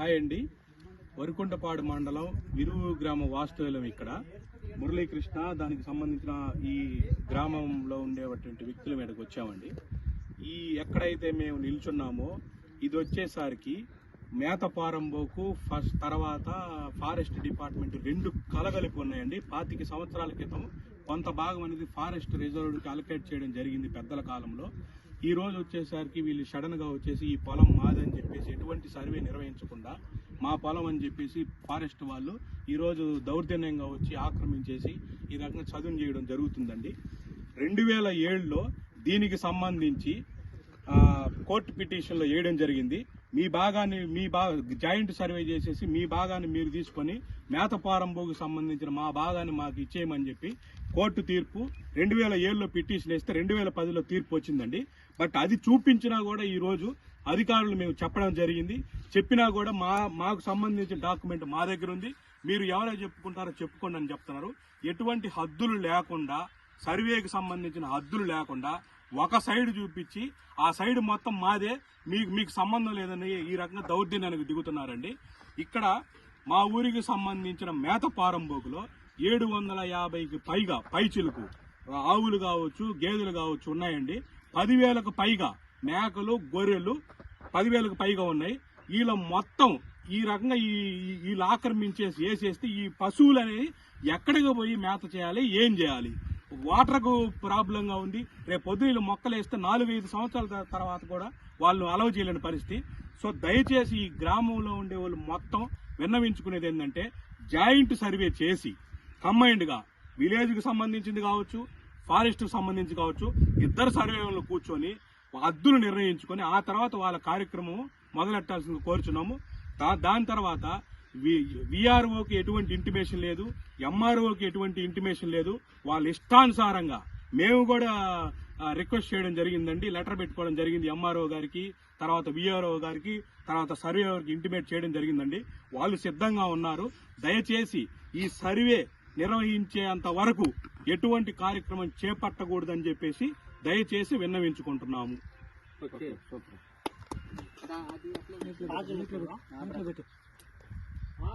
Hi అండి. వరికుంటపాడు మండలం విరువు గ్రామ వాస్తవ్యం ఇక్కడ. మురళీకృష్ణ దానికి సంబంధించిన ఈ గ్రామంలో ఉండేటువంటి వ్యక్తుల మీదకి వచ్చామండి. ఈ ఎక్కడైతే మేము నిల్చున్నామో ఇది వచ్చేసరికి మేతపారంబోకు ఫస్ట్ తర్వాత ఫారెస్ట్ డిపార్ట్మెంట్ రెండు కలగలిపి ఉన్నాయండి. పాతిక సంవత్సరాల క్రితం కొంత భాగం అనేది ఫారెస్ట్ రిజర్వ్కి అలకేట్ చేయడం జరిగింది పెద్దల కాలంలో. ఈ రోజు వచ్చేసరికి వీళ్ళు సడన్గా వచ్చేసి ఈ పొలం మాదని చెప్పేసి ఎటువంటి సర్వే నిర్వహించకుండా మా పొలం అని చెప్పేసి ఫారెస్ట్ వాళ్ళు ఈరోజు దౌర్జన్యంగా వచ్చి ఆక్రమించేసి ఈ రకంగా చదువు చేయడం జరుగుతుందండి. రెండు వేల ఏడులో దీనికి సంబంధించి కోర్టు పిటిషన్లో వేయడం జరిగింది. మీ భాగాన్ని మీ బా జాయింట్ సర్వే చేసేసి మీ భాగాన్ని మీరు తీసుకొని మేతపారంబోకు సంబంధించిన మా భాగాన్ని మాకు ఇచ్చేయమని చెప్పి కోర్టు తీర్పు రెండు వేల ఏడులో పిటిషన్ వేస్తే రెండు వేల పదిలో తీర్పు వచ్చిందండి. బట్ అది చూపించినా కూడా ఈరోజు అధికారులు మేము చెప్పడం జరిగింది. చెప్పినా కూడా మా మాకు సంబంధించిన డాక్యుమెంట్ మా దగ్గర ఉంది. మీరు ఎవరైనా చెప్పుకుంటారో చెప్పుకోండి అని చెప్తున్నారు. ఎటువంటి హద్దులు లేకుండా సర్వేకి సంబంధించిన హద్దులు లేకుండా ఒక సైడ్ చూపించి ఆ సైడ్ మొత్తం మాదే మీకు మీకు సంబంధం లేదని ఈ రకంగా దౌర్జన్యానికి దిగుతున్నారండి. ఇక్కడ మా ఊరికి సంబంధించిన మేత పారంబోకులో ఏడు వందల యాభైకి పైగా పైచిలుకు ఆవులు కావచ్చు గేదెలు కావచ్చు ఉన్నాయండి. పదివేలకు పైగా మేకలు గొర్రెలు పదివేలకు పైగా ఉన్నాయి. వీళ్ళ మొత్తం ఈ రకంగా ఈ ఈ- వీళ్ళు ఆక్రమించేసి వేసేస్తే ఈ పశువులు అనేది ఎక్కడికి పోయి మేత చేయాలి ఏం చేయాలి? వాటర్కు ప్రాబ్లంగా ఉంది. రేపు పొద్దున వీళ్ళు మొక్కలు వేస్తే నాలుగు ఐదు సంవత్సరాల తర్వాత కూడా వాళ్ళు అలవ్ చేయలేని పరిస్థితి. సో దయచేసి ఈ గ్రామంలో ఉండే వాళ్ళు మొత్తం విన్నవించుకునేది ఏంటంటే జాయింట్ సర్వే చేసి కంబైన్డ్గా విలేజ్కి సంబంధించింది కావచ్చు ఫారెస్ట్కి సంబంధించి కావచ్చు ఇద్దరు సర్వేలు కూర్చొని అద్దులు నిర్ణయించుకొని ఆ తర్వాత వాళ్ళ కార్యక్రమం మొదలెట్టాల్సింది కోరుచున్నాము. దాని తర్వాత విఆర్ఓకి ఎటువంటి ఇంటిమేషన్ లేదు ఎంఆర్ఓకి ఎటువంటి ఇంటిమేషన్ లేదు వాళ్ళ ఇష్టానుసారంగా మేము కూడా రిక్వెస్ట్ చేయడం జరిగిందండి లెటర్ పెట్టుకోవడం జరిగింది ఎంఆర్ఓ గారికి తర్వాత విఆర్ఓ గారికి తర్వాత సర్వేవర్కి ఇంటిమేట్ చేయడం జరిగిందండి వాళ్ళు సిద్ధంగా ఉన్నారు దయచేసి ఈ సర్వే నిర్వహించేంత వరకు ఎటువంటి కార్యక్రమం చేపట్టకూడదని చెప్పేసి దయచేసి విన్నవించుకుంటున్నాము ఓకే సూపర్